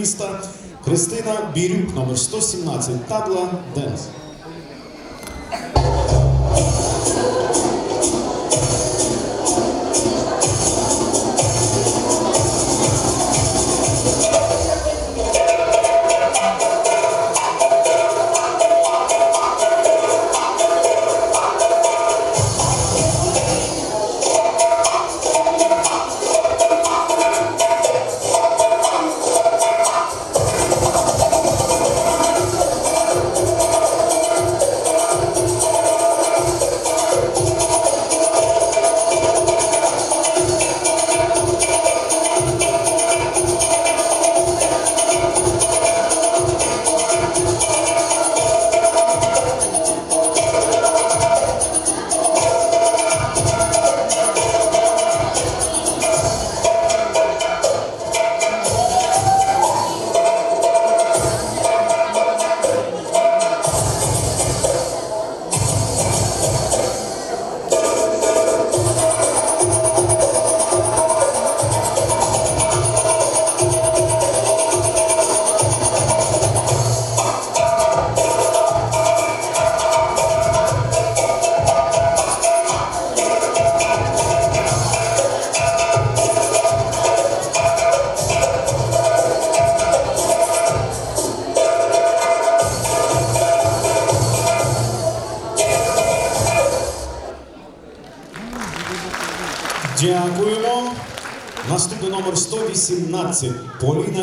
міста Христина Бірюк, номер 117, табла Денс. Дякуємо. Наступний номер 118. Поліна